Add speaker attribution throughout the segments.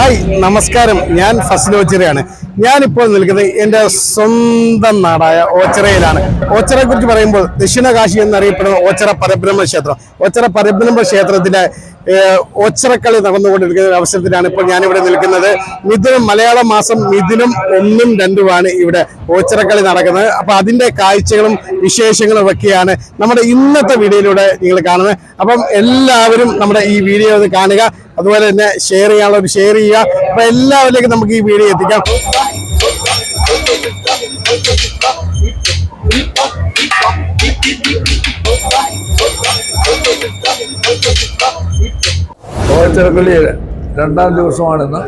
Speaker 1: Hi നമസ്കാരം. ഞാൻ ഫസൽ ഓച്ചിറയാണ്. ഞാനിപ്പോൾ നിൽക്കുന്നത് എന്റെ സ്വന്തം നാടായ ഓച്ചിറയിലാണ്. ഓച്ചിറയെ കുറിച്ച് പറയുമ്പോൾ ദക്ഷിണകാശി എന്നറിയപ്പെടുന്ന ഓച്ചിറ പരബ്രഹ്മ ക്ഷേത്രം ഓച്ചിറ പരബ്രഹ്മ ക്ഷേത്രത്തിലെ ഏഹ്, ഓച്ചിറക്കളി നടന്നുകൊണ്ടിരിക്കുന്ന ഒരു അവസരത്തിലാണ് ഇപ്പോൾ ഞാനിവിടെ നിൽക്കുന്നത്. മിഥുനം മലയാള മാസം മിഥുനം ഒന്നും രണ്ടുമാണ് ഇവിടെ ഒച്ചറക്കളി നടക്കുന്നത്. അപ്പോൾ അതിന്റെ കാഴ്ചകളും വിശേഷങ്ങളും ഒക്കെയാണ് നമ്മുടെ ഇന്നത്തെ വീഡിയോയിലൂടെ നിങ്ങൾ കാണുന്നത്. അപ്പം എല്ലാവരും നമ്മുടെ ഈ വീഡിയോ കാണുക. അതുപോലെ തന്നെ ഷെയർ ചെയ്യാനുള്ളവർ ഷെയർ ചെയ്യുക. അപ്പൊ എല്ലാവരിലേക്കും നമുക്ക് ഈ വീഡിയോ എത്തിക്കാം.
Speaker 2: ഓച്ചിറക്കളി രണ്ടാം ദിവസമാണിന്ന്.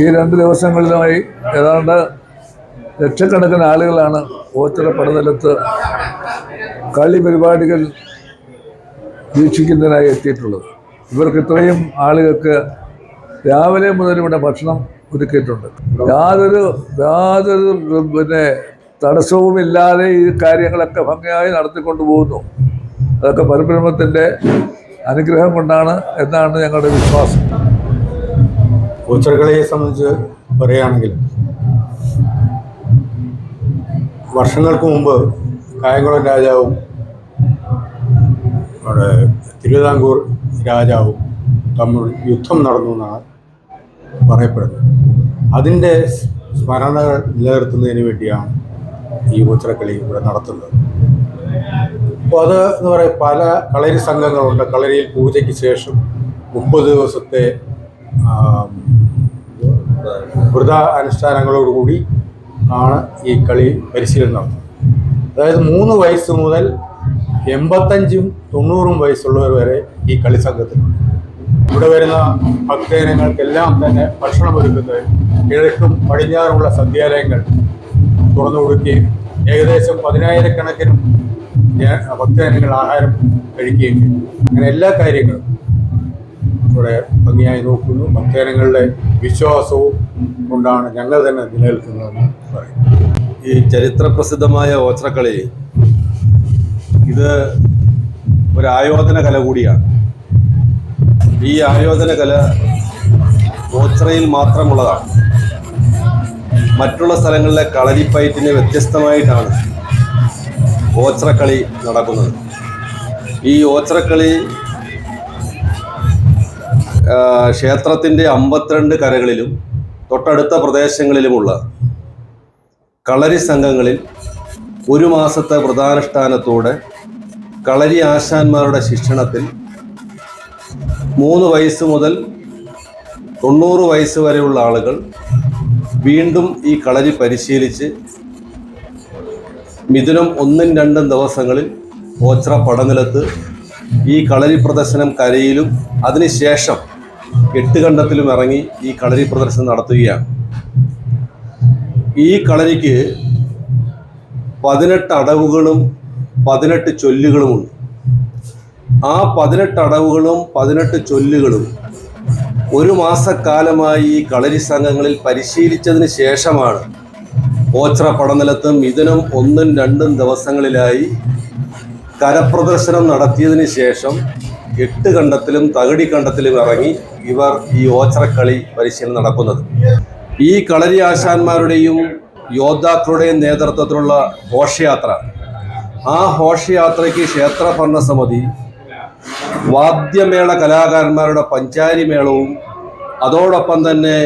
Speaker 2: ഈ രണ്ട് ദിവസങ്ങളിലുമായി ഏതാണ്ട് ലക്ഷക്കണക്കിന് ആളുകളാണ് ഓച്ചിറ പടനിലത്ത് കളി പരിപാടികൾ വീക്ഷിക്കുന്നതിനായി എത്തിയിട്ടുള്ളത്. ഇവർക്ക് ഇത്രയും ആളുകൾക്ക് രാവിലെ മുതൽ ഇവിടെ ഭക്ഷണം ഒരുക്കിയിട്ടുണ്ട്. യാതൊരു യാതൊരു പിന്നെ തടസ്സവുമില്ലാതെ ഈ കാര്യങ്ങളൊക്കെ ഭംഗിയായി നടത്തിക്കൊണ്ടു പോകുന്നു അതൊക്കെ പരബ്രഹ്മത്തിന്റെ അനുഗ്രഹം കൊണ്ടാണ് എന്നാണ് ഞങ്ങളുടെ വിശ്വാസം.
Speaker 3: കോച്ചറുകളെ സംബന്ധിച്ച് പറയുകയാണെങ്കിൽ വർഷങ്ങൾക്ക് മുമ്പ് കായംകുളം രാജാവും നമ്മുടെ തിരുവിതാംകൂർ രാജാവും തമ്മിൽ യുദ്ധം നടന്നു എന്നാണ് പറയപ്പെടുന്നത്. അതിന്റെ സ്മരണകൾ നിലനിർത്തുന്നതിന് വേണ്ടിയാണ് ഈ ഉച്ചരക്കളി ഇവിടെ നടത്തുന്നത്. അപ്പോൾ അത് എന്ന് പറയുക പല കളരി സംഘങ്ങളുണ്ട്. കളരിയിൽ പൂജയ്ക്ക് ശേഷം മുപ്പത് ദിവസത്തെ വ്രത അനുഷ്ഠാനങ്ങളോടുകൂടി ആണ് ഈ കളി പരിശീലനം നടത്തുന്നത്. അതായത് മൂന്ന് വയസ്സ് മുതൽ എൺപത്തഞ്ചും തൊണ്ണൂറും വയസ്സുള്ളവർ വരെ ഈ കളി സംഘത്തിലുണ്ട്. ഇവിടെ വരുന്ന ഭക്തജനങ്ങൾക്കെല്ലാം തന്നെ ഭക്ഷണം ഒരുക്കുന്നത് കിഴക്കും പടിഞ്ഞാറുമുള്ള സദ്യാലയങ്ങൾ തുറന്നു കൊടുക്കുകയും ഏകദേശം പതിനായിരക്കണക്കിന് ഭക്തജനങ്ങൾ ആഹാരം കഴിക്കുകയും അങ്ങനെ എല്ലാ കാര്യങ്ങളും ഇവിടെ ഭംഗിയായി നോക്കുന്നു. ഭക്തജനങ്ങളുടെ വിശ്വാസവും കൊണ്ടാണ് ഞങ്ങൾ തന്നെ നിലനിൽക്കുന്നതെന്ന് പറയും.
Speaker 4: ഈ ചരിത്ര പ്രസിദ്ധമായ ഓച്ചറക്കളി ഇത് ഒരു ആയോധന കല കൂടിയാണ്. ഈ ആയോധന കല ഓച്ചറയിൽ മാത്രമുള്ളതാണ്. മറ്റുള്ള സ്ഥലങ്ങളിലെ കളരിപ്പയറ്റിന് വ്യത്യസ്തമായിട്ടാണ് ഓച്ചറക്കളി നടക്കുന്നത്. ഈ ഓച്ചറക്കളി ക്ഷേത്രത്തിന്റെ അമ്പത്തിരണ്ട് കരകളിലും തൊട്ടടുത്ത പ്രദേശങ്ങളിലുമുള്ള കളരി സംഘങ്ങളിൽ ഒരു മാസത്തെ വ്രതാനുഷ്ഠാനത്തോടെ കളരി ആശാന്മാരുടെ ശിക്ഷണത്തിൽ മൂന്ന് വയസ്സ് മുതൽ തൊണ്ണൂറ് വയസ്സ് വരെയുള്ള ആളുകൾ വീണ്ടും ഈ കളരി പരിശീലിച്ച് മിഥുനം ഒന്നും രണ്ടും ദിവസങ്ങളിൽ ഓച്ചിറ പടനിലത്ത് ഈ കളരി പ്രദർശനം കരയിലും അതിനുശേഷം എട്ട് കണ്ടത്തിലും ഇറങ്ങി ഈ കളരി പ്രദർശനം നടത്തുകയാണ്. ഈ കളരിക്ക് പതിനെട്ട് അടവുകളും പതിനെട്ട് ചൊല്ലുകളുമുണ്ട്. ആ പതിനെട്ട് അടവുകളും പതിനെട്ട് ചൊല്ലുകളും ഒരു മാസക്കാലമായി ഈ കളരി സംഘങ്ങളിൽ പരിശീലിച്ചതിന് ശേഷമാണ് ഓച്ചിറ പടനിലത്തും മിഥുനം ഒന്നും രണ്ടും ദിവസങ്ങളിലായി കരപ്രദർശനം നടത്തിയതിന് ശേഷം എട്ട് കണ്ടത്തിലും തകടി കണ്ടത്തിലും ഇറങ്ങി ഇവർ ഈ ഓച്ചിറക്കളി പരിശീലനം നടക്കുന്നത്. ഈ കളരി ആശാന്മാരുടെയും യോദ്ധാക്കളുടെയും നേതൃത്വത്തിലുള്ള ഘോഷയാത്ര. ആ ഘോഷയാത്രയ്ക്ക് ക്ഷേത്ര ഭരണസമിതി വാദ്യമേള കലാകാരന്മാരുടെ പഞ്ചാരി മേളവും അതോടൊപ്പം തന്നെ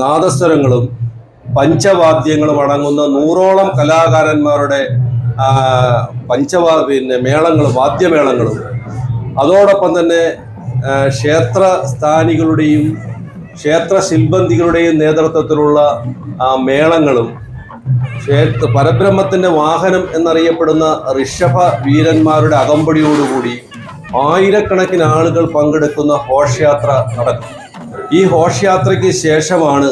Speaker 4: നാദസ്വരങ്ങളും പഞ്ചവാദ്യങ്ങളും അടങ്ങുന്ന നൂറോളം കലാകാരന്മാരുടെ പഞ്ചവാ പിന്നെ മേളങ്ങളും വാദ്യമേളങ്ങളും. അതോടൊപ്പം തന്നെ ക്ഷേത്ര സ്ഥാനികളുടെയും ക്ഷേത്ര ശില്പന്തികളുടെയും നേതൃത്വത്തിലുള്ള മേളങ്ങളും ക്ഷേത്ര പരബ്രഹ്മത്തിന്റെ വാഹനം എന്നറിയപ്പെടുന്ന ഋഷഭ വീരന്മാരുടെ അകമ്പടിയോടുകൂടി ആയിരക്കണക്കിന് ആളുകൾ പങ്കെടുക്കുന്ന ഘോഷയാത്ര നടക്കും. ഈ ഘോഷയാത്രയ്ക്ക് ശേഷമാണ്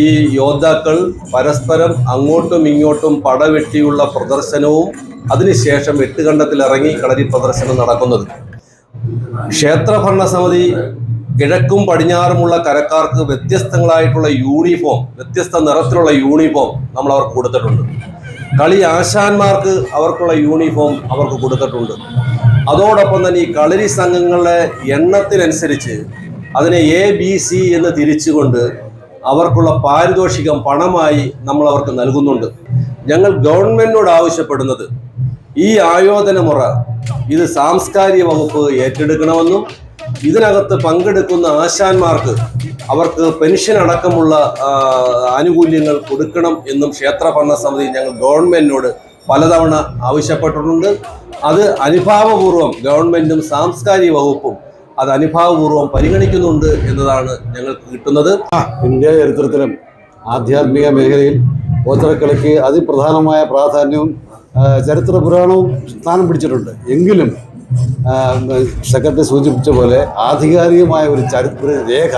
Speaker 4: ഈ യോദ്ധാക്കൾ പരസ്പരം അങ്ങോട്ടും ഇങ്ങോട്ടും പടവെട്ടിയുള്ള പ്രദർശനവും അതിനുശേഷം എട്ടുകണ്ടത്തിലിറങ്ങി കളരി പ്രദർശനം നടക്കുന്നത്. ക്ഷേത്ര ഭരണസമിതി കിഴക്കും പടിഞ്ഞാറുമുള്ള കരക്കാർക്ക് വ്യത്യസ്തങ്ങളായിട്ടുള്ള യൂണിഫോം വ്യത്യസ്ത നിറത്തിലുള്ള യൂണിഫോം നമ്മൾ അവർക്ക് കൊടുത്തിട്ടുണ്ട്. കളി ആശാന്മാർക്ക് അവർക്കുള്ള യൂണിഫോം അവർക്ക് കൊടുത്തിട്ടുണ്ട്. അതോടൊപ്പം തന്നെ ഈ കളരി സംഘങ്ങളുടെ എണ്ണത്തിനനുസരിച്ച് അതിനെ എ ബി സി എന്ന് തിരിച്ചുകൊണ്ട് അവർക്കുള്ള പാരിതോഷികം പണമായി നമ്മൾ അവർക്ക് നൽകുന്നുണ്ട്. ഞങ്ങൾ ഗവൺമെന്റിനോട് ആവശ്യപ്പെടുന്നത് ഈ ആയോധനമുറ ഇത് സാംസ്കാരിക വകുപ്പ് ഏറ്റെടുക്കണമെന്നും ഇതിനകത്ത് പങ്കെടുക്കുന്ന ആശാന്മാർക്ക് അവർക്ക് പെൻഷൻ അടക്കമുള്ള ആനുകൂല്യങ്ങൾ കൊടുക്കണം എന്നും ക്ഷേത്ര ഭരണസമിതി ഞങ്ങൾ ഗവൺമെന്റിനോട് പലതവണ ആവശ്യപ്പെട്ടിട്ടുണ്ട്. അത് അനുഭാവപൂർവം ഗവൺമെന്റും സാംസ്കാരിക വകുപ്പും അത് അനുഭാവപൂർവം പരിഗണിക്കുന്നുണ്ട് എന്നതാണ് ഞങ്ങൾക്ക് കിട്ടുന്നത്.
Speaker 5: ഇന്ത്യ ചരിത്രത്തിലും ആധ്യാത്മിക മേഖലയിൽ ഓച്ചറക്കളിക്ക് അതിപ്രധാനമായ പ്രാധാന്യവും ചരിത്ര പുരാണവും സ്ഥാനം പിടിച്ചിട്ടുണ്ട്. എങ്കിലും സെക്രട്ടറി സൂചിപ്പിച്ച പോലെ ആധികാരികമായ ഒരു ചരിത്ര രേഖ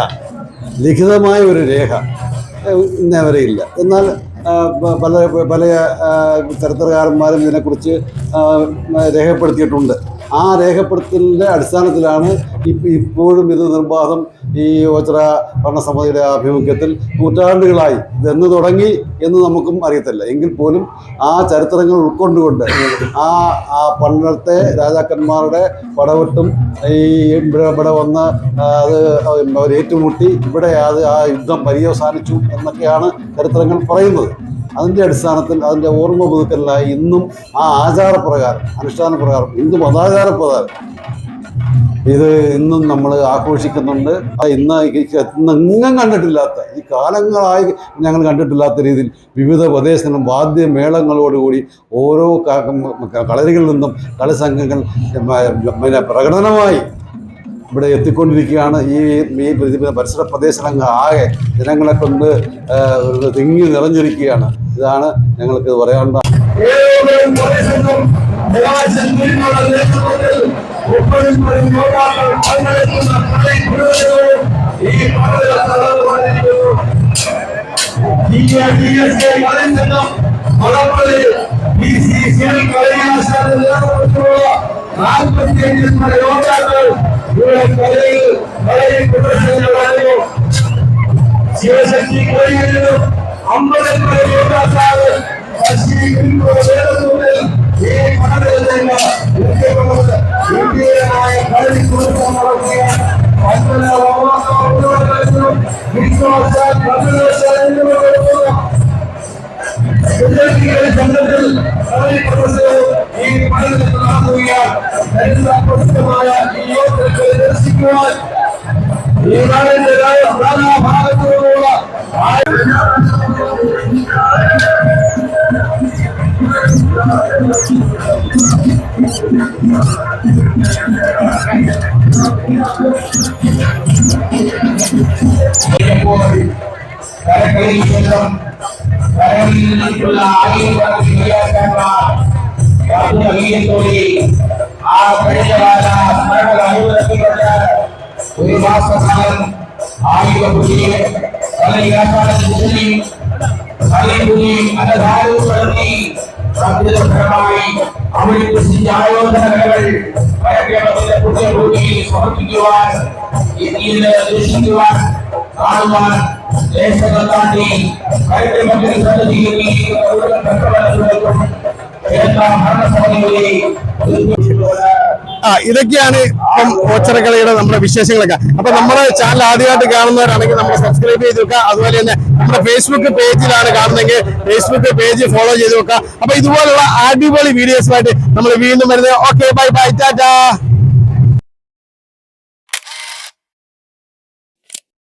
Speaker 5: ലിഖിതമായ ഒരു രേഖ ഇന്നേവരെ ഇന്നേ വരെ ഇല്ല. എന്നാൽ പല പല ചരിത്രകാരന്മാരും ഇതിനെക്കുറിച്ച് രേഖപ്പെടുത്തിയിട്ടുണ്ട്. ആ രേഖപ്പെടുത്തലിന്റെ അടിസ്ഥാനത്തിലാണ് ഇപ്പ- ഇപ്പോഴും ഇത് നിർബാധം ഈ ഓച്ചറ ഭരണസമിതിയുടെ ആഭിമുഖ്യത്തിൽ നൂറ്റാണ്ടുകളായി ഇതെന്ന് തുടങ്ങി എന്ന് നമുക്കും അറിയത്തില്ല. എങ്കിൽ പോലും ആ ചരിത്രങ്ങൾ ഉൾക്കൊണ്ടുകൊണ്ട് ആ ആ പണ്ടത്തെ രാജാക്കന്മാരുടെ പടവെട്ടും ഈ ഇവിടെ ഇവിടെ വന്ന് അത് അവർ ഏറ്റുമുട്ടി ഇവിടെ അത് ആ യുദ്ധം പര്യവസാനിച്ചു എന്നൊക്കെയാണ് ചരിത്രങ്ങൾ പറയുന്നത്. അതിന്റെ അടിസ്ഥാനത്തിൽ അതിന്റെ ഓർമ്മ പുതുക്കലിനായി ഇന്നും ആ ആചാരപ്രകാരം അനുഷ്ഠാന പ്രകാരം ഹിന്ദു മതാചാരപ്രകാരം ഇത് ഇന്നും നമ്മൾ ആഘോഷിക്കുന്നുണ്ട്. ഇന്ന് ഇന്നെങ്ങും കണ്ടിട്ടില്ലാത്ത ഈ കാലങ്ങളായി ഞങ്ങൾ കണ്ടിട്ടില്ലാത്ത രീതിയിൽ വിവിധ പ്രദേശങ്ങളും വാദ്യമേളങ്ങളോടുകൂടി ഓരോ കളരികളിൽ നിന്നും കളിസംഘങ്ങൾ പിന്നെ പ്രകടനമായി ഇവിടെ എത്തിക്കൊണ്ടിരിക്കുകയാണ്. ഈ ഈ പരിസര പ്രദേശങ്ങൾ ആകെ ജനങ്ങളെ കൊണ്ട് തിങ്ങി നിറഞ്ഞിരിക്കുകയാണ്. ഇതാണ് ഞങ്ങൾക്ക് പറയാനുള്ള
Speaker 6: ശിവശക്തി കോഴികളിലും അമ്പലത്തിലെ சிவசக்தி கோயிலிலும் அம்பலத்தில் யோகாசாரர் சக்தி வேதத்துடன் ஏ மனதில் இந்திய நாய கல்வி குழுக்கம் நடத்திய சந்தத்தில் കളി പ്രദർശനവും ഈ മണ്ഡലത്തിൽ നടക്കുകയാണ് എല്ലാ പ്രസിദ്ധമായ ഈ യോഗത്തിൽ ദർശിക്കുവാൻ ഈ നാടിന്റെ ولكن عليم وإياك وأبو نبي الدولي ஆ படித்தவாத மரண அனுமதி பெற்ற ஒரு மாச காலம் ஆயுத புதிய பல
Speaker 1: ആ ഇതൊക്കെയാണ് ഇപ്പം ഓച്ചറക്കളിയുടെ നമ്മുടെ വിശേഷങ്ങളൊക്കെ. അപ്പൊ നമ്മുടെ ചാനൽ ആദ്യമായിട്ട് കാണുന്നവരാണെങ്കിൽ നമ്മൾ സബ്സ്ക്രൈബ് ചെയ്ത് വെക്കുക. അതുപോലെ തന്നെ നമ്മുടെ ഫേസ്ബുക്ക് പേജിലാണ് കാണുന്നതെങ്കിൽ ഫേസ്ബുക്ക് പേജ് ഫോളോ ചെയ്ത് വെക്കുക. അപ്പൊ ഇതുപോലുള്ള അടിപൊളി വീഡിയോസുമായിട്ട് നമ്മൾ വീണ്ടും വരുന്നത് ഓക്കെ ബൈ ബൈ ടാറ്റാ